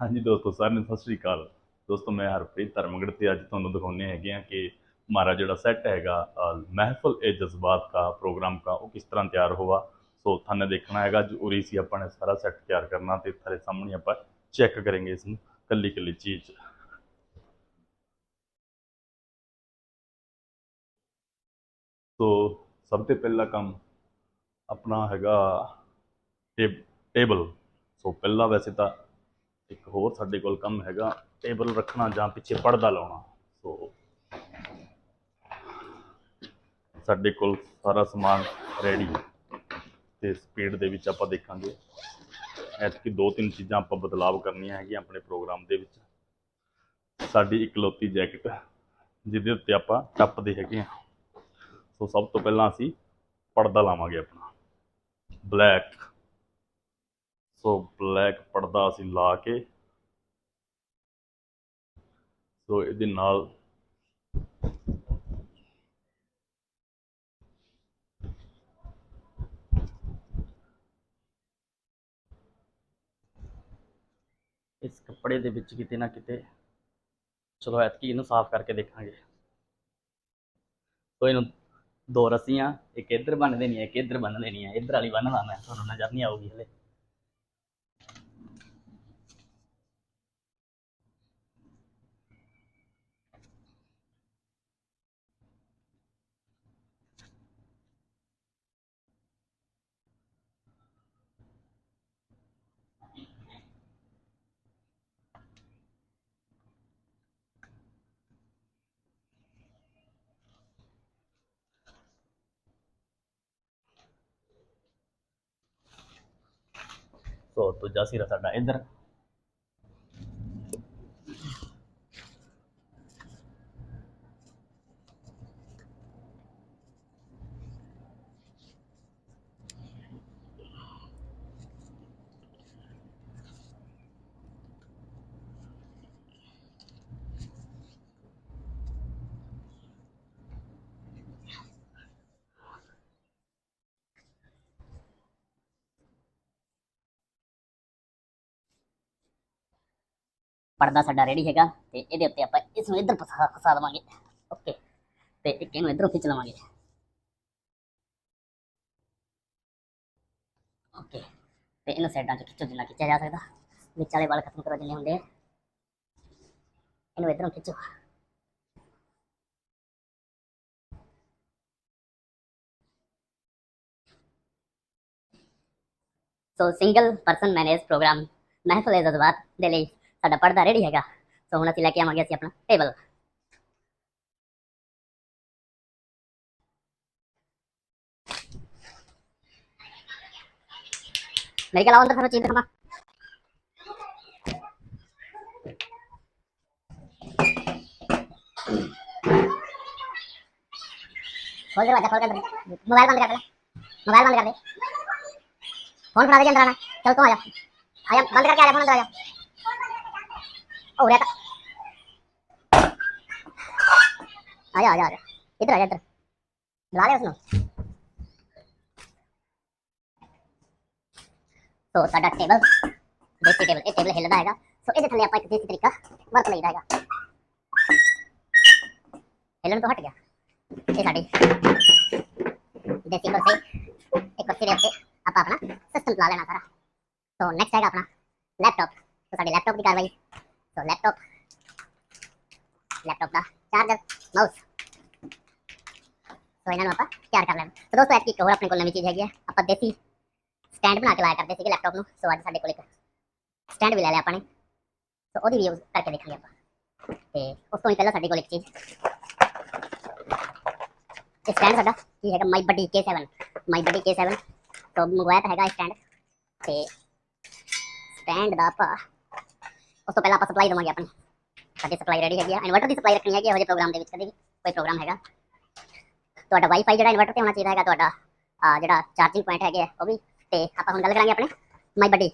ਹਾਂਜੀ ਦੋਸਤੋ ਸਾਰਿਆਂ ਨੂੰ ਸਤਿ ਸ੍ਰੀ ਅਕਾਲ ਦੋਸਤੋ ਮੈਂ ਹਰਪ੍ਰੀਤ ਧਰਮਗੜ ਤੇ ਅੱਜ ਤੁਹਾਨੂੰ ਦਿਖਾਉਣੇ ਹੈਗੇ ਆ ਕਿ हमारा ਜਿਹੜਾ ਸੈੱਟ ਹੈਗਾ ਅ, महफिल ए जज्बात का प्रोग्राम का ਉਹ ਕਿਸ ਤਰ੍ਹਾਂ ਤਿਆਰ ਹੋਵਾ ਸੋ ਤੁਹਾਨੂੰ ਦੇਖਣਾ ਹੈਗਾ ਜ਼ਰੂਰੀ ਸੀ ਆਪਾਂ ਨੇ ਸਾਰਾ ਸੈੱਟ ਤਿਆਰ ਕਰਨਾ ਤੇ ਤੁਹਾਡੇ ਸਾਹਮਣੇ ਆਪਾਂ ਚੈੱਕ ਕਰਾਂਗੇ ਇਸ ਨੂੰ ਕੱਲੀ ਕੱਲੀ ਚੀਜ਼ ਸੋ ਸਭ ਤੋਂ ਪਹਿਲਾ ਕੰਮ ਆਪਣਾ ਹੈਗਾ ਟੇਬ- ਟੇਬਲ ਸੋ ਪਹਿਲਾਂ ਵੈਸੇ ਤਾਂ ਇੱਕ ਹੋਰ ਸਾਡੇ ਕੋਲ ਕੰਮ ਹੈਗਾ, ਟੇਬਲ ਰੱਖਣਾ ਜਾਂ ਪਿੱਛੇ ਪਰਦਾ ਲਾਉਣਾ। ਸੋ ਸਾਡੇ ਕੋਲ ਸਾਰਾ ਸਮਾਨ ਰੈਡੀ ਤੇ ਸਪੀਡ ਦੇ ਵਿੱਚ ਆਪਾਂ ਦੇਖਾਂਗੇ। ਐਤਕੀ ਦੋ ਤਿੰਨ ਚੀਜ਼ਾਂ ਆਪਾਂ ਬਦਲਾਵ ਕਰਨੀਆਂ ਹੈਗੀਆਂ ਆਪਣੇ ਪ੍ਰੋਗਰਾਮ ਦੇ ਵਿੱਚ। ਸਾਡੀ ਇਕਲੌਤੀ ਜੈਕਟ ਜਿਹਦੇ ਉੱਤੇ ਆਪਾਂ ਟੱਪਦੇ ਹੈਗੇ ਆ ਸੋ ਸਭ ਤੋਂ ਪਹਿਲਾਂ ਅਸੀਂ ਪਰਦਾ ਲਾਵਾਂਗੇ ਆਪਣਾ। ਬਲੈਕ ਸੋ ਬਲੈਕ ਪਰਦਾ ਅਸੀਂ ਲਾ ਕੇ ਸੋ ਇਹਦੇ ਨਾਲ ਇਸ ਕੱਪੜੇ ਦੇ ਵਿੱਚ ਕਿਤੇ ਨਾ ਕਿਤੇ, ਚਲੋ ਐਤਕੀ ਇਹਨੂੰ ਸਾਫ਼ ਕਰਕੇ ਦੇਖਾਂਗੇ। ਸੋ ਇਹਨੂੰ ਦੋ ਰੱਸੀਆਂ, ਇੱਕ ਇੱਧਰ ਬੰਨ ਦੇਣੀ ਹੈ ਇੱਕ ਇੱਧਰ ਬੰਨ ਦੇਣੀ ਹੈ ਇੱਧਰ ਵਾਲੀ ਬੰਨਦਾ ਮੈਂ, ਤੁਹਾਨੂੰ ਨਜ਼ਰ ਨਹੀਂ ਆਊਗੀ ਹਲੇ। ਸੋ ਦੂਜਾ ਸਿਰਾ ਸਾਡਾ ਪਰਦਾ ਸਾਡਾ ਰੈਡੀ ਹੈਗਾ ਤੇ ਇਹਦੇ ਉੱਤੇ ਆਪਾਂ ਇਸ ਨੂੰ ਇੱਧਰ ਫਸਾ ਫਸਾ ਦੇਵਾਂਗੇ। ਓਕੇ ਤੇ ਇੱਕ ਇਹਨੂੰ ਇੱਧਰੋਂ ਖਿੱਚ ਲਵਾਂਗੇ। ਓਕੇ ਤੇ ਇਹਨੂੰ ਸਾਈਡਾਂ 'ਚ ਖਿੱਚੋ ਜਿੰਨਾ ਖਿੱਚਿਆ ਜਾ ਸਕਦਾ। ਵਿੱਚ ਵਾਲੇ ਵਾਲ ਖਤਮ ਕਰੋ ਜਿੰਨੇ ਹੁੰਦੇ ਇਹਨੂੰ ਇੱਧਰੋਂ ਖਿੱਚੋ। So single person manage programme ਮਹਿਫਲ ਜਜ਼ਬਾਤ ਦੇ ਲਈ ਸਾਡਾ ਪਰਦਾ ਰੈਡੀ ਹੈਗਾ ਸੋ ਹੁਣ ਅਸੀਂ ਲੈ ਕੇ ਆਵਾਂਗੇ ਅਸੀਂ ਆਪਣਾ ਟੇਬਲ ਮੇਰੇ ਕੋਲ ਆਓ ਅੰਦਰ ਸਾਨੂੰ ਚੀਜ਼ ਦਿਖਾਵਾ खोल दरवाजा खोल कर अंदर मोबाइल बंद कर दे मोबाइल बंद कर दे फोन फड़ा दे अंदर आना चल तू आ जा आ जा बंद करके आ जा फोन अंदर आ जा ਆ गया ਆ आजा ਇੱਧਰ ਆ इधर ਇੱਧਰ इधर बुला ले उसने ਸੋ ਸਾਡਾ ਟੇਬਲ ਦੇਸੀ ਟੇਬਲ ਇਹ ਟੇਬਲ ਹਿੱਲਦਾ ਹੈਗਾ ਸੋ ਇਹਦੇ ਥੱਲੇ ਆਪਾਂ ਇੱਕ ਦੇਸੀ ਤਰੀਕਾ ਵਰਤ ਲਈਦਾ ਹੈਗਾ ਹਿੱਲਣ ਤੋਂ ਹਟ ਗਿਆ ਇਹ ਸਾਡੀ ਦੇਸੀ ਕੁਰਸੀ ਇੱਕ ਕੁਰਸੀ ਦੇ ਉੱਤੇ ਆਪਾਂ ਆਪਣਾ ਸਿਸਟਮ ਲਾ ਲੈਣਾ ਸਾਰਾ ਸੋ ਨੈਕਸਟ ਹੈਗਾ ਆਪਣਾ ਲੈਪਟਾਪ ਸੋ ਸਾਡੇ ਲੈਪਟਾਪ ਦੀ ਕਾਰਵਾਈ ਸੋ ਲੈਪਟਾਪ ਲੈਪਟਾਪ ਦਾ ਚਾਰਜਰ ਮਾਊਸ ਸੋ ਇਹਨਾਂ ਨੂੰ ਆਪਾਂ ਤਿਆਰ ਕਰ ਲੈਣਾ ਸੋ ਦੋਸਤੋ ਐਤਕੀ ਇੱਕ ਹੋਰ ਆਪਣੇ ਕੋਲ ਨਵੀਂ ਚੀਜ਼ ਹੈਗੀ ਹੈ ਆਪਾਂ ਦੇਸੀ ਸਟੈਂਡ ਬਣਾ ਕੇ ਲਾਇਆ ਕਰਦੇ ਸੀਗੇ ਲੈਪਟਾਪ ਨੂੰ ਸੋ ਅੱਜ ਸਾਡੇ ਕੋਲ ਇੱਕ ਸਟੈਂਡ ਵੀ ਲੈ ਲਿਆ ਆਪਾਂ ਨੇ ਸੋ ਉਹਦੀ ਵੀ ਯੂਜ਼ ਕਰਕੇ ਦੇਖਾਂਗੇ ਆਪਾਂ ਤੇ ਉਸ ਤੋਂ ਪਹਿਲਾਂ ਸਾਡੇ ਕੋਲ ਇੱਕ ਚੀਜ਼ ਇਹ ਸਟੈਂਡ ਸਾਡਾ ਇਹ ਹੈਗਾ ਮਾਈ ਬੱਡੀ K7 ਮਾਈ ਬੱਡੀ K7 ਤੋਂ ਮੰਗਵਾਇਆ ਤਾਂ ਹੈਗਾ ਸਟੈਂਡ ਤੇ ਸਟੈਂਡ ਦਾ ਆਪਾਂ ਉਸ ਤੋਂ ਪਹਿਲਾਂ ਆਪਾਂ ਸਪਲਾਈ ਦਵਾਂਗੇ ਆਪਣੀ ਸਾਡੀ ਸਪਲਾਈ ਰੈਡੀ ਹੈਗੀ ਆ। ਇਨਵਰਟਰ ਦੀ ਸਪਲਾਈ ਰੱਖਣੀ ਹੈਗੀ ਇਹੋ ਜਿਹੇ ਪ੍ਰੋਗਰਾਮ ਦੇ ਵਿੱਚ ਕਦੇ ਵੀ। ਕੋਈ ਪ੍ਰੋਗਰਾਮ ਹੈਗਾ। ਤੁਹਾਡਾ ਵਾਈਫਾਈ ਜਿਹੜਾ ਇਨਵਰਟਰ ਤੇ ਹੋਣਾ ਚਾਹੀਦਾ ਹੈਗਾ, ਤੁਹਾਡਾ ਜਿਹੜਾ ਚਾਰਜਿੰਗ ਪੁਆਇੰਟ ਹੈਗੇ ਉਹ ਵੀ। ਤੇ ਆਪਾਂ ਹੁਣ ਗੱਲ ਕਰਾਂਗੇ ਆਪਣੇ। ਮਾਈ ਬੱਡੀ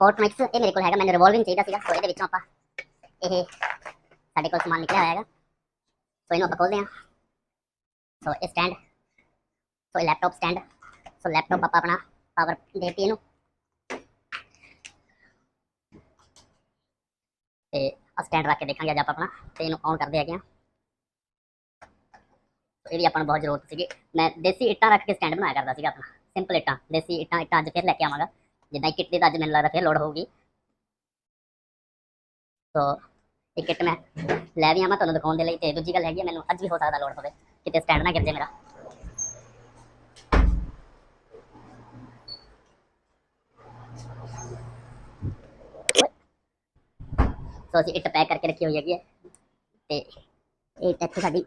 ਪੋਰਟ ਮਿਕਸ ਇਹ ਮੇਰੇ ਕੋਲ ਹੈਗਾ। ਮੈਨੂੰ ਰਿਵੋਲਵਿੰਗ ਚਾਹੀਦਾ ਸੀਗਾ ਸੋ ਇਹਦੇ ਵਿੱਚੋਂ ਆਪਾਂ ਇਹ ਸਾਡੇ ਕੋਲ ਸਮਾਨ ਨਿਕਲਿਆ ਹੋਇਆ ਹੈਗਾ। ਸੋ ਇਹਨੂੰ ਆਪਾਂ ਖੋਲਦੇ ਹਾਂ। ਸੋ ਇਹ ਸਟੈਂਡ ਸੋ ਇਹ ਲੈਪਟਾਪ ਸਟੈਂਡ ਸੋ ਲੈਪਟਾਪ ਆਪਾਂ ਆਪਣਾ ਪਾਵਰ ਦੇਤੀ ਇਹਨੂੰ। ਤੇ ਸਟੈਂਡ ਰੱਖ ਕੇ ਦੇਖਾਂਗੇ ਅੱਜ ਆਪਾਂ ਆਪਣਾ ਤੇ ਇਹਨੂੰ ਔਨ ਕਰਦੇ ਹੈਗੇ ਆ ਇਹਦੀ ਆਪਾਂ ਨੂੰ ਬਹੁਤ ਜ਼ਰੂਰਤ ਸੀਗੀ। ਮੈਂ ਦੇਸੀ ਇੱਟਾਂ ਰੱਖ ਕੇ ਸਟੈਂਡ ਬਣਾਇਆ ਕਰਦਾ ਸੀਗਾ ਆਪਣਾ। ਸਿੰਪਲ ਇੱਟਾਂ ਦੇਸੀ ਇੱਟਾਂ ਇੱਟਾਂ ਅੱਜ ਫਿਰ ਲੈ ਕੇ ਆਵਾਂਗਾ। ਜਿੱਦਾਂ ਇੱਕ ਇੱਟ ਦੀ ਤਾਂ ਅੱਜ ਮੈਨੂੰ ਲੱਗਦਾ ਫਿਰ ਲੋੜ ਹੋਊਗੀ। ਸੋ ਇੱਕ ਇੱਟ ਮੈਂ ਲੈ ਵੀ ਆਵਾਂ ਤੁਹਾਨੂੰ ਦਿਖਾਉਣ ਦੇ ਲਈ ਤੇ ਦੂਜੀ ਗੱਲ ਹੈਗੀ ਆ, ਮੈਨੂੰ ਅੱਜ ਵੀ ਹੋ ਸਕਦਾ ਲੋੜ ਹੋਵੇ। ਕਿਤੇ ਸਟੈਂਡ ਨਾ ਗਿਰ ਜੇ ਮੇਰਾ। ਸੋ ਅਸੀਂ ਇੱਟ ਪੈਕ ਕਰਕੇ ਰੱਖੀ ਹੋਈ ਹੈਗੀ ਹੈ। ਤੇ ਇਹ ਇੱਥੇ ਸਾਡੀ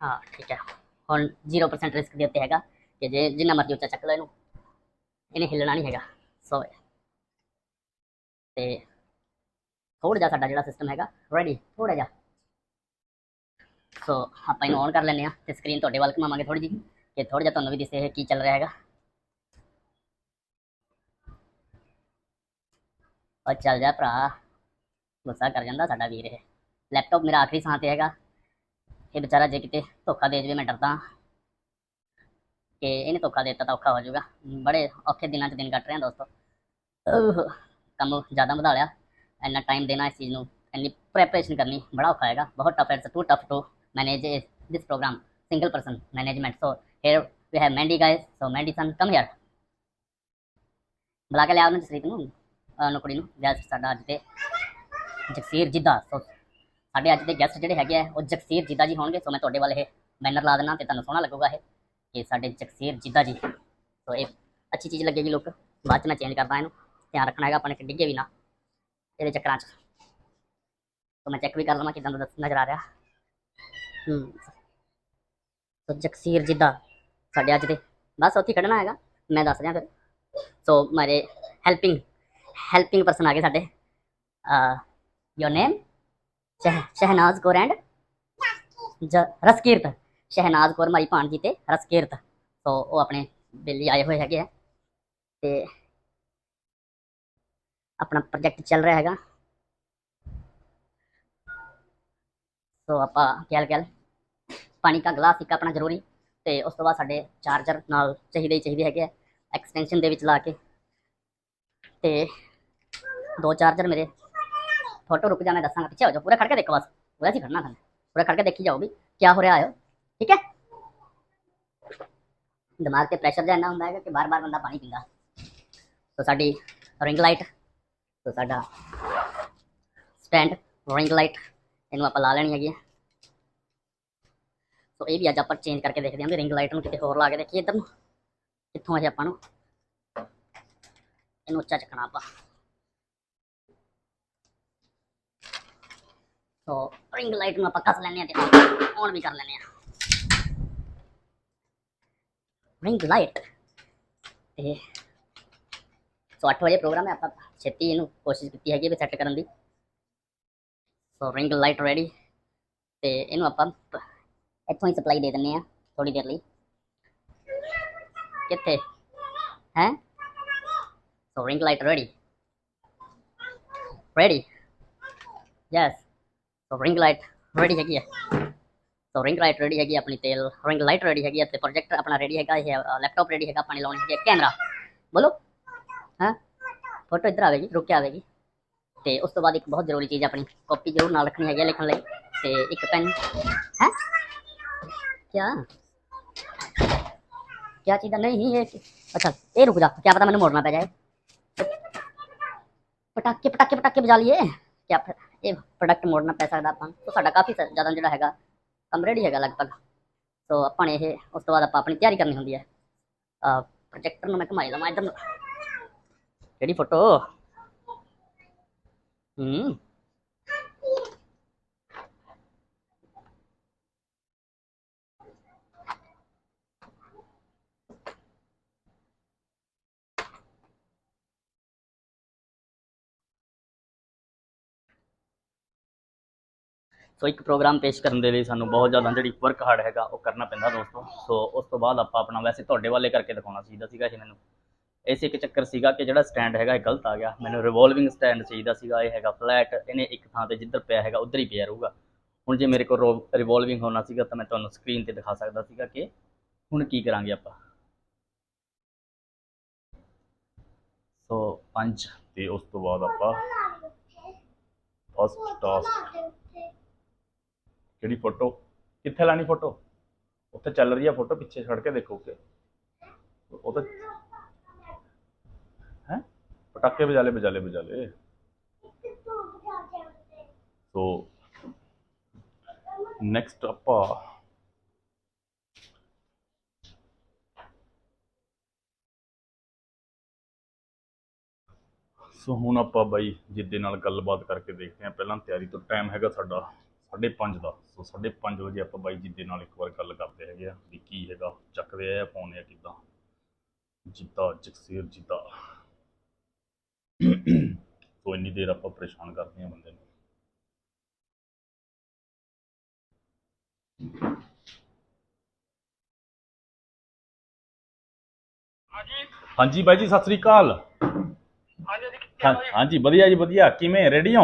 ਹਾਂ, ਠੀਕ ਹੈ। ਹੁਣ 0% ਰਿਸਕ ਦੇ ਉੱਤੇ ਹੈਗਾ। ਕਿ ਜੇ ਜਿੰਨਾ ਮਰਜ਼ੀ ਉੱਚਾ ਚੱਕ ਲਓ ਇਹਨੂੰ। ਇਹਨੇ ਹਿੱਲਣਾ ਨਹੀਂ ਹੈਗਾ। ਸੋ ਤੇ ਥੋੜਾ ਜਿਹਾ ਸਾਡਾ ਜਿਹੜਾ ਸਿਸਟਮ ਹੈਗਾ ਰੈਡੀ ਥੋੜਾ ਜਿਹਾ। ਸੋ ਆਪਾਂ ਇਹਨੂੰ ਔਨ ਕਰ ਲੈਂਦੇ ਆ ਤੇ ਸਕਰੀਨ ਤੁਹਾਡੇ ਵੱਲ ਘੁਮਾਵਾਂਗੇ ਥੋੜੀ ਜਿਹੀ। ਕਿ ਥੋੜਾ ਜਿਹਾ ਤੁਹਾਨੂੰ ਵੀ ਦਿਸੇ ਕੀ ਚੱਲ ਰਿਹਾ ਹੈਗਾ। ਉਹ ਚੱਲ ਜਾ ਭਰਾ। ਗੁੱਸਾ ਕਰ ਜਾਂਦਾ ਸਾਡਾ ਵੀਰ ਇਹ। ਲੈਪਟਾਪ ਮੇਰਾ ਆਖਰੀ ਸਾਹ ਤੇ ਹੈਗਾ। ਇਹ ਵਿਚਾਰਾ ਜੇ ਕਿਤੇ ਧੋਖਾ ਦੇ ਜਵੇ ਮੈਂ ਡਰਦਾ ਕਿ ਇਹਨੇ ਧੋਖਾ ਦੇ ਦਿੱਤਾ ਤਾਂ ਔਖਾ ਹੋ ਜਾਊਗਾ। ਬੜੇ ਔਖੇ ਦਿਨਾਂ 'ਚ ਦਿਨ ਕੱਟ ਰਹੇ ਹਾਂ ਦੋਸਤੋ ਕੰਮ ਜ਼ਿਆਦਾ ਵਧਾ ਲਿਆ। ਇੰਨਾ ਟਾਈਮ ਦੇਣਾ ਇਸ ਚੀਜ਼ ਨੂੰ। ਇੰਨੀ ਪ੍ਰੈਪਰੇਸ਼ਨ ਕਰਨੀ ਬੜਾ ਔਖਾ ਹੈਗਾ। ਬਹੁਤ ਟਫ ਹੈ too tough to manage this programme single person management so here we have Mandy guys so Mandy son come here ਬੁਲਾ ਕੇ ਲਿਆ ਉਹਨੂੰ ਜਸਰੀਤ ਨੂੰ ਉਹਨੂੰ ਕੁੜੀ ਨੂੰ। ਗੈਸਟ ਸਾਡਾ ਅੱਜ ਤੇ। ਜਗਸੀਰ ਜਿੱਦਾ ਸੋ ਸਾਡੇ ਅੱਜ ਦੇ ਗੈਸਟ ਜਿਹੜੇ ਹੈਗੇ ਆ, ਉਹ ਜਗਸੀਰ ਜਿੱਦਾ ਜੀ ਹੋਣਗੇ, ਸੋ ਮੈਂ ਤੁਹਾਡੇ ਵੱਲ ਇਹ ਬੈਨਰ ਲਾ ਦੇਣਾ ਤੇ ਤੁਹਾਨੂੰ ਸੋਹਣਾ ਲੱਗੂਗਾ ਇਹ, ਕਿ ਸਾਡੇ ਜਗਸੀਰ ਜਿੱਦਾ ਜੀ। ਸੋ ਇਹ ਅੱਛੀ ਚੀਜ਼ ਲੱਗੇਗੀ ਲੋਕ ਬਾਅਦ ਚ ਮੈਂ ਚੇਂਜ ਕਰਦਾ ਇਹਨੂੰ। ਧਿਆਨ ਰੱਖਣਾ ਹੈਗਾ ਆਪਣੇ ਨੇ ਕਿ ਡਿੱਗੇ ਵੀ ਨਾ, ਇਹਦੇ ਚੱਕਰਾਂ 'ਚ। ਸੋ ਮੈਂ ਚੈੱਕ ਵੀ ਕਰ ਲਵਾਂ ਕਿਦਾਂ ਦਾ ਦੱਸ- ਨਜ਼ਰ ਆ ਰਿਹਾ। ਹੂੰ। ਸੋ ਜਗਸੀਰ ਜਿੱਦਾ, ਸਾਡੇ ਅੱਜ ਦੇ ਬਸ ਉੱਥੇ ਹੀ ਖੜਨਾ ਹੈਗਾ, ਮੈਂ ਦੱਸ ਰਿਹਾ ਫਿਰ। ਸੋ ਮੇਰੇ ਹੈਲਪਿੰਗ ਹੈਲਪਿੰਗ ਪਰਸਨ ਆ ਗਏ ਸਾਡੇ। Your name Shehnaz Kaur and Raskirat Shehnaz Kaur ਮਾਰੀ ਭਾਣਜੀ ਤੇ ਰਸਕੀਰਤ ਸੋ ਉਹ ਆਪਣੇ ਦਿੱਲੀ ਆਏ ਹੋਏ ਹੈਗੇ ਆ ਤੇ ਆਪਣਾ ਪ੍ਰੋਜੈਕਟ ਚੱਲ ਰਿਹਾ ਹੈਗਾ ਸੋ ਆਪਾਂ ਕਹਿਲ ਕਹਿਲ ਪਾਣੀ ਦਾ ਗਲਾਸ ਇੱਕ ਆਪਣਾ ਜ਼ਰੂਰੀ ਤੇ ਉਸ ਤੋਂ ਬਾਅਦ ਸਾਡੇ ਚਾਰਜਰ ਨਾਲ ਚਾਹੀਦੇ ਹੀ ਚਾਹੀਦੇ ਹੈਗੇ ਆ ਐਕਸਟੈਂਸ਼ਨ ਦੇ ਵਿੱਚ ਲਾ ਕੇ ਤੇ ਦੋ ਚਾਰਜਰ ਮੇਰੇ ਫੋਟੋ ਰੁਕ ਜਾ ਮੈਂ ਦੱਸਾਂਗਾ ਪਿੱਛੇ ਹੋ ਜਾਓ ਪੂਰਾ ਖੜ ਕੇ ਦੇਖੋ ਬਸ ਪੂਰਾ ਸੀ ਖੜਨਾ ਤੁਹਾਨੂੰ ਪੂਰਾ ਖੜ ਕੇ ਦੇਖੀ ਜਾਓ ਵੀ ਕੀ ਹੋ ਰਿਹਾ ਆਇਓ ਠੀਕ ਹੈ ਦਿਮਾਗ ਤੇ ਪ੍ਰੈਸ਼ਰ ਜਿਹਾ ਇੰਨਾ ਹੁੰਦਾ ਹੈਗਾ ਕਿ ਬਾਰ-ਬਾਰ ਬੰਦਾ ਪਾਣੀ ਪੀਂਦਾ ਸੋ ਸਾਡੀ ਰਿੰਗ ਲਾਈਟ ਸੋ ਸਾਡਾ ਸਟੈਂਡ ਰਿੰਗ ਲਾਈਟ ਇਹਨੂੰ ਆਪਾਂ ਲਾ ਲੈਣੀ ਹੈਗੀ ਹੈ ਸੋ ਇਹ ਵੀ ਅੱਜ ਆਪਾਂ ਚੇਂਜ ਕਰਕੇ ਦੇਖਦੇ ਹਾਂ ਵੀ ਰਿੰਗ ਲਾਈਟ ਨੂੰ ਕਿਤੇ ਹੋਰ ਲਾ ਕੇ ਦੇਖੀਏ ਇੱਧਰ ਨੂੰ ਕਿੱਥੋਂ ਅਜੇ ਆਪਾਂ ਨੂੰ ਇਹਨੂੰ ਉੱਚਾ ਚੱਕਣਾ ਆਪਾਂ ਸੋ ਰਿੰਗ ਲਾਈਟ ਨੂੰ ਆਪਾਂ ਕੱਸ ਲੈਂਦੇ ਹਾਂ ਤੇ ਔਨ ਵੀ ਕਰ ਲੈਂਦੇ ਹਾਂ। ਰਿੰਗ ਲਾਈਟ ਤੇ ਸੋ 8 ਵਜੇ ਪ੍ਰੋਗਰਾਮ ਹੈ, ਆਪਾਂ ਛੇਤੀ ਇਹਨੂੰ ਕੋਸ਼ਿਸ਼ ਕੀਤੀ ਹੈਗੀ ਵੀ ਸੈੱਟ ਕਰਨ ਦੀ। ਸੋ ਰਿੰਗ ਲਾਈਟ ਰੈਡੀ ਤੇ ਇਹਨੂੰ ਆਪਾਂ ਇੱਥੋਂ ਹੀ ਸਪਲਾਈ ਦੇ ਦਿੰਨੇ ਆ ਥੋੜੀ ਦੇਰ ਲਈ। ਕਿੱਥੇ? ਹੈ? So ring light ready ready yes ਸੋ ਰਿੰਗ ਲਾਈਟ ਰੈਡੀ ਹੈਗੀ ਹੈ ਸੋ ਰਿੰਗ ਲਾਈਟ ਰੈਡੀ ਹੈਗੀ ਹੈ ਆਪਣੀ ਤੇਲ ਰਿੰਗ ਲਾਈਟ ਰੈਡੀ ਹੈਗੀ ਹੈ ਤੇ ਪ੍ਰੋਜੈਕਟਰ ਆਪਣਾ ਰੈਡੀ ਹੈਗਾ ਇਹ ਲੈਪਟਾਪ ਰੈਡੀ ਹੈਗਾ ਆਪਾਂ ਨੇ ਲਾਉਣੀ ਹੈਗੀ ਕੈਮਰਾ ਬੋਲੋ ਹਾਂ ਫੋਟੋ ਇੱਧਰ ਆਵੇਗੀ ਰੁਕ ਕੇ ਆਵੇਗੀ ਤੇ ਉਸ ਤੋਂ ਬਾਅਦ ਇੱਕ ਬਹੁਤ ਜ਼ਰੂਰੀ ਚੀਜ਼ ਆਪਣੀ ਕਾਪੀ ਜ਼ਰੂਰ ਨਾਲ ਰੱਖਣੀ ਹੈਗੀ ਹੈ ਲਿਖਣ ਲਈ ਤੇ ਇੱਕ ਪੈਨ ਹੈ क्या क्या चीज़ नहीं है अच्छा ये रुक जा क्या पता मैंने मोड़ना पै जाए ਪਟਾਕੇ ਪਟਾਕੇ ਪਟਾਕੇ ਵਜਾ ਲਈਏ ਕਿਆ ਫਿਰ ਇਹ ਪ੍ਰੋਡਕਟ ਮੋੜਨਾ ਪੈ ਸਕਦਾ ਆਪਾਂ ਸੋ ਸਾਡਾ ਕਾਫੀ ਜ਼ਿਆਦਾ ਜਿਹੜਾ ਹੈਗਾ, ਕੰਮ ਰੈਡੀ ਹੈਗਾ ਲਗਭਗ। ਸੋ ਆਪਾਂ ਨੇ ਇਹ, ਉਸ ਤੋਂ ਬਾਅਦ ਆਪਾਂ ਆਪਣੀ ਤਿਆਰੀ ਕਰਨੀ ਹੁੰਦੀ ਹੈ। ਪ੍ਰੋਜੈਕਟਰ ਨੂੰ ਮੈਂ ਘੁਮਾਈ ਲਵਾਂ ਇੱਧਰ ਨੂੰ। ਕਿਹੜੀ ਫੋਟੋ ਹੂੰ। ਸੋ ਇੱਕ ਪ੍ਰੋਗਰਾਮ ਪੇਸ਼ ਕਰਨ ਦੇ ਲਈ ਸਾਨੂੰ ਬਹੁਤ ਜ਼ਿਆਦਾ ਜਿਹੜੀ ਵਰਕ ਹਾਰਡ ਹੈਗਾ, ਉਹ ਕਰਨਾ ਪੈਂਦਾ ਦੋਸਤੋ। ਸੋ ਉਸ ਤੋਂ ਬਾਅਦ ਆਪਾਂ ਆਪਣਾ ਵੈਸੇ ਤੁਹਾਡੇ ਵਾਲੇ ਕਰਕੇ ਦਿਖਾਉਣਾ ਚਾਹੀਦਾ ਸੀਗਾ ਇਹ ਮੈਨੂੰ। ਇਸ ਇੱਕ ਚੱਕਰ ਸੀਗਾ ਕਿ ਜਿਹੜਾ ਸਟੈਂਡ ਹੈਗਾ, ਇਹ ਗਲਤ ਆ ਗਿਆ। ਮੈਨੂੰ ਰਿਵੋਲਵਿੰਗ ਸਟੈਂਡ ਚਾਹੀਦਾ ਸੀਗਾ, ਇਹ ਹੈਗਾ ਫਲੈਟ ਇਹਨੇ ਇੱਕ ਥਾਂ ਤੇ ਜਿੱਧਰ ਪਿਆ ਹੈਗਾ, ਉਧਰ ਹੀ ਪਿਆ ਰਹੂਗਾ। ਹੁਣ ਜੇ ਮੇਰੇ ਕੋਲ ਰਿਵੋਲਵਿੰਗ ਹੋਣਾ ਸੀਗਾ, ਤਾਂ ਮੈਂ ਤੁਹਾਨੂੰ ਸਕਰੀਨ ਤੇ ਦਿਖਾ ਸਕਦਾ ਸੀਗਾ ਕਿ ਹੁਣ ਕੀ ਕਰਾਂਗੇ ਆਪਾਂ। ਸੋ ਪੰਜ। ਤੇ ਉਸ ਤੋਂ ਬਾਅਦ ਆਪਾਂ ਫਸਟ ਟਾਸਕ ਜਿਹੜੀ ਫੋਟੋ, ਕਿੱਥੇ ਲੈਣੀ ਫੋਟੋ? ਉੱਥੇ ਚੱਲ ਰਹੀ ਆ ਫੋਟੋ, ਪਿੱਛੇ ਛੱਡ ਕੇ ਦੇਖੋ ਕਿ ਉਹ ਤਾਂ ਹੈ? ਪਟਾਕੇ ਵਜਾ ਲੈ ਵਜਾ ਲੈ ਵਜਾ ਲੈ। ਸੋ ਨੈਕਸਟ ਆਪਾਂ ਸੋ ਹੁਣ ਆਪਾਂ ਬਾਈ ਜਿੱਦੇ ਨਾਲ ਗੱਲਬਾਤ ਕਰਕੇ ਦੇਖਦੇ ਹਾਂ। ਪਹਿਲਾਂ ਤਿਆਰੀ ਤੋਂ ਟਾਈਮ ਹੈਗਾ ਸਾਡਾ। 5:30 ਦਾ। ਸੋ 5:30 ਵਜੇ ਆਪਾਂ ਬਾਈ ਜਿੱਦੇ ਨਾਲ ਇੱਕ ਵਾਰ ਗੱਲ ਕਰਦੇ ਹੈਗੇ ਆ ਵੀ ਕੀ ਹੈਗਾ ਚੱਕਦੇ ਆ ਫੋਨ ਜਾਂ ਕਿੱਦਾਂ? ਜਿੱਦਾਂ ਜਗਸੀਰ ਜਿੱਦਾਂ ਸੋ ਇੰਨੀ ਦੇਰ ਆਪਾਂ ਪਰੇਸ਼ਾਨ ਕਰਦੇ ਹਾਂ ਬੰਦੇ ਨੂੰ। ਹਾਂਜੀ। ਬਾਈ ਜੀ ਸਤਿ ਸ੍ਰੀ ਅਕਾਲ। ਆ ਜੀ ਹਾਂਜੀ ਵਧੀਆ ਜੀ ਵਧੀਆ। ਕਿਵੇਂ? ਰੈਡੀ ਹੋ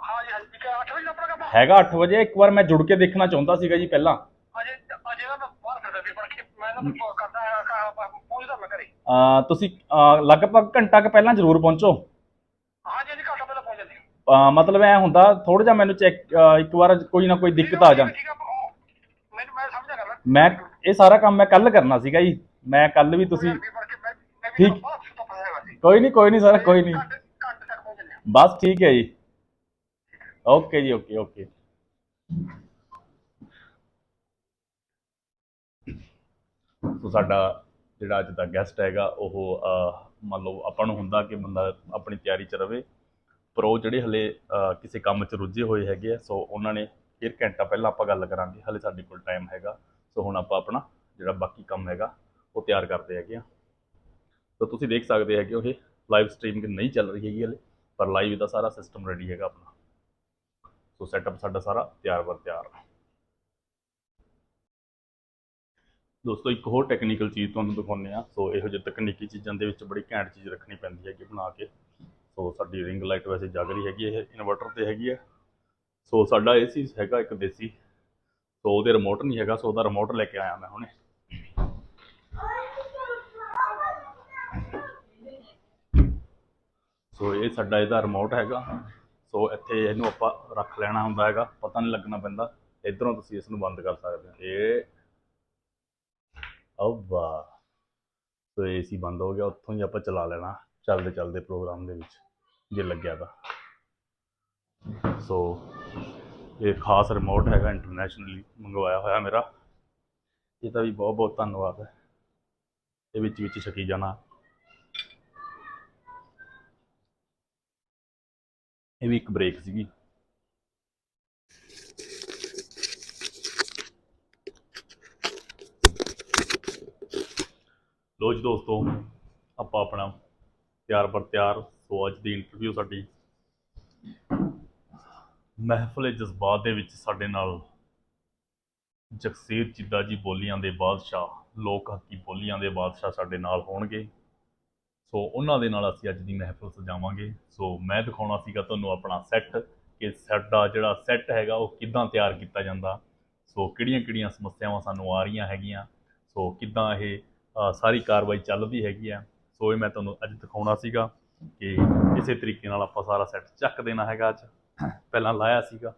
ਹਾਂਜੀ ਹਾਂਜੀ ਕਿ 8 ਵਜੇ ਆਪਣਾ ਕੰਮ ਹੈਗਾ 8 ਵਜੇ ਇੱਕ ਵਾਰ ਮੈਂ ਜੁੜ ਕੇ ਦੇਖਣਾ ਚਾਹੁੰਦਾ ਸੀਗਾ ਜੀ ਪਹਿਲਾਂ। ਅਜੇ ਅਜੇ ਨਾ ਮੈਂ ਬਾਹਰ ਫਿਰਦਾ ਵੀ ਪੜ ਕੇ ਮੈਂ ਨਾ ਫੋਨ ਕਰਦਾ ਆ ਕਾ ਪਹੁੰਚਦਾ ਮੈਂ ਘਰੇ। ਅਹ ਤੁਸੀਂ ਅਹ ਲਗਭਗ ਘੰਟਾ ਕੁ ਪਹਿਲਾਂ ਜ਼ਰੂਰ ਪਹੁੰਚੋ। ਹਾਂਜੀ ਹਾਂਜੀ ਘੰਟਾ ਪਹਿਲਾਂ ਪਹੁੰਚ ਜਾਂਦੀ ਅਹ ਮਤਲਬ ਐ ਹੁੰਦਾ ਥੋੜਾ ਜਿਹਾ ਮੈਨੂੰ ਚੈੱਕ ਇੱਕ ਵਾਰ ਕੋਈ ਨਾ ਕੋਈ ਦਿੱਕਤ ਆ ਜਾਂ। ਠੀਕ ਆ ਉਹ ਮੈਨੂੰ ਮੈਂ ਸਮਝਿਆ ਕਰ ਮੈਂ ਇਹ ਸਾਰਾ ਕੰਮ ਮੈਂ ਕੱਲ ਕਰਨਾ ਸੀਗਾ ਜੀ। ਮੈਂ ਕੱਲ ਵੀ ਤੁਸੀਂ ਵੀ ਪੜ ਕੇ ਮੈਂ ਮੈਂ ਠੀਕ। ਵੀ ਬਹੁਤ ਸੁੱਤਾ ਪਿਆ ਹੈਗਾ ਸੀ। ਕੋਈ ਨਹੀਂ ਕੋਈ ਨਹੀਂ ਸਰ ਕੋਈ ਨਹੀਂ ਘੰਟੇ ਘੰਟੇ ਤੱਕ ਪਹੁੰਚ ਜਾਂਦੇ ਆ ਬਸ ਠੀਕ ਹੈ ਜੀ। ਓਕੇ ਜੀ ਓਕੇ ਓਕੇ ਸੋ ਸਾਡਾ ਜਿਹੜਾ ਅੱਜ ਦਾ ਗੈਸਟ ਹੈਗਾ, ਉਹ ਮੰਨ ਲਓ ਆਪਾਂ ਨੂੰ ਹੁੰਦਾ ਕਿ ਬੰਦਾ ਆਪਣੀ ਤਿਆਰੀ 'ਚ ਰਵੇ, ਪਰ ਉਹ ਜਿਹੜੇ ਹਲੇ ਕਿਸੇ ਕੰਮ 'ਚ ਰੁੱਝੇ ਹੋਏ ਹੈਗੇ ਆ, ਸੋ ਉਹਨਾਂ ਨੇ ਫਿਰ ਘੰਟਾ ਪਹਿਲਾਂ ਆਪਾਂ ਗੱਲ ਕਰਾਂਗੇ, ਹਲੇ ਸਾਡੇ ਕੋਲ ਟਾਈਮ ਹੈਗਾ। ਸੋ ਹੁਣ ਆਪਾਂ ਆਪਣਾ ਜਿਹੜਾ ਬਾਕੀ ਕੰਮ ਹੈਗਾ, ਉਹ ਤਿਆਰ ਕਰਦੇ ਹੈਗੇ ਆ। ਸੋ ਤੁਸੀਂ ਦੇਖ ਸਕਦੇ ਹੈਗੇ ਉਹ ਲਾਈਵ ਸਟ੍ਰੀਮਿੰਗ ਨਹੀਂ ਚੱਲ ਰਹੀ ਹੈਗੀ ਹਲੇ, ਪਰ ਲਾਈਵ ਦਾ ਸਾਰਾ ਸਿਸਟਮ ਰੈਡੀ ਹੈਗਾ ਆਪਣਾ। ਸੋ ਸੈਟਅਪ ਸਾਡਾ ਸਾਰਾ ਤਿਆਰ ਵਰ ਤਿਆਰ। ਦੋਸਤੋ, ਇੱਕ ਹੋਰ ਟੈਕਨੀਕਲ ਚੀਜ਼ ਤੁਹਾਨੂੰ ਦਿਖਾਉਂਦੇ ਆ ਸੋ ਇਹੋ ਜਿਹੇ ਤਕਨੀਕੀ ਚੀਜ਼ਾਂ ਦੇ ਵਿੱਚ ਬੜੀ ਘੈਂਟ ਚੀਜ਼ ਰੱਖਣੀ ਪੈਂਦੀ ਹੈਗੀ ਬਣਾ ਕੇ। ਸੋ ਸਾਡੀ ਰਿੰਗ ਲਾਈਟ ਵੈਸੇ ਜਗ ਰਹੀ ਹੈਗੀ, ਇਹ ਇਨਵਰਟਰ ਤੇ ਹੈਗੀ ਹੈ ਸੋ ਸਾਡਾ ਏਸੀ ਹੈਗਾ ਇੱਕ ਦੇਸੀ। ਸੋ ਉਹਦੇ ਰਿਮੋਟ ਨਹੀਂ ਹੈਗਾ, ਸੋ ਉਹਦਾ ਰਿਮੋਟ ਲੈ ਕੇ ਆਇਆ ਮੈਂ ਹੁਣੇ। ਸੋ ਇਹ ਸਾਡਾ ਇਹਦਾ ਰਿਮੋਟ ਹੈਗਾ। ਸੋ ਇੱਥੇ ਇਹਨੂੰ ਆਪਾਂ ਰੱਖ ਲੈਣਾ ਹੁੰਦਾ ਹੈਗਾ, ਪਤਾ ਨਹੀਂ ਲੱਗਣਾ ਪੈਂਦਾ, ਇਧਰੋਂ ਤੁਸੀਂ ਇਸ ਨੂੰ ਬੰਦ ਕਰ ਸਕਦੇ ਹੋ। ਇਹ ਅੱਵਾ ਸੋ ਏਸੀ ਬੰਦ ਹੋ ਗਿਆ, ਉੱਥੋਂ ਹੀ ਆਪਾਂ ਚਲਾ ਲੈਣਾ, ਚੱਲਦੇ ਚੱਲਦੇ ਪ੍ਰੋਗਰਾਮ ਦੇ ਵਿੱਚ, ਜੇ ਲੱਗਿਆ ਤਾਂ। ਸੋ ਇਹ ਖਾਸ ਰਿਮੋਟ ਹੈਗਾ ਇੰਟਰਨੈਸ਼ਨਲੀ ਮੰਗਵਾਇਆ ਹੋਇਆ ਮੇਰਾ। ਇਹਦਾ ਵੀ ਬਹੁਤ ਬਹੁਤ ਧੰਨਵਾਦ ਹੈ। ਇਹ ਵਿੱਚ ਵਿੱਚ ਛਕੀ ਜਾਣਾ। ਇਹ ਵੀ ਇੱਕ ਬ੍ਰੇਕ ਸੀਗੀ। ਲੋ ਜੀ ਦੋਸਤੋ, ਆਪਾਂ ਆਪਣਾ ਤਿਆਰ ਪਰ ਤਿਆਰ, ਸੋ ਅੱਜ ਦੀ ਇੰਟਰਵਿਊ ਸਾਡੀ ਮਹਿਫਲ ਜਜ਼ਬਾਤ ਦੇ ਵਿੱਚ ਸਾਡੇ ਨਾਲ ਜਗਸੀਰ ਚਿੱਦਾ ਜੀ ਬੋਲੀਆਂ ਦੇ ਬਾਦਸ਼ਾਹ, ਲੋਕ ਹੱਕੀ ਬੋਲੀਆਂ ਦੇ ਬਾਦਸ਼ਾਹ ਸਾਡੇ ਨਾਲ ਹੋਣਗੇ। ਸੋ ਉਹਨਾਂ ਦੇ ਨਾਲ ਅਸੀਂ ਅੱਜ ਦੀ ਮਹਿਫਲ ਸਜਾਵਾਂਗੇ। ਸੋ ਮੈਂ ਦਿਖਾਉਣਾ ਸੀਗਾ ਤੁਹਾਨੂੰ ਆਪਣਾ ਸੈੱਟ ਕਿ ਸਾਡਾ ਜਿਹੜਾ ਸੈੱਟ ਹੈਗਾ ਉਹ ਕਿੱਦਾਂ ਤਿਆਰ ਕੀਤਾ ਜਾਂਦਾ। ਸੋ ਕਿਹੜੀਆਂ-ਕਿਹੜੀਆਂ ਸਮੱਸਿਆਵਾਂ ਸਾਨੂੰ ਆ ਰਹੀਆਂ ਹੈਗੀਆਂ। ਸੋ ਕਿੱਦਾਂ ਇਹ ਸਾਰੀ ਕਾਰਵਾਈ ਚੱਲਦੀ ਹੈਗੀ ਆ। ਸੋ ਇਹ ਮੈਂ ਤੁਹਾਨੂੰ ਅੱਜ ਦਿਖਾਉਣਾ ਸੀਗਾ ਕਿ ਇਸੇ ਤਰੀਕੇ ਨਾਲ ਆਪਾਂ ਸਾਰਾ ਸੈੱਟ ਚੱਕ ਦੇਣਾ ਹੈਗਾ ਅੱਜ। ਪਹਿਲਾਂ ਲਾਇਆ ਸੀਗਾ।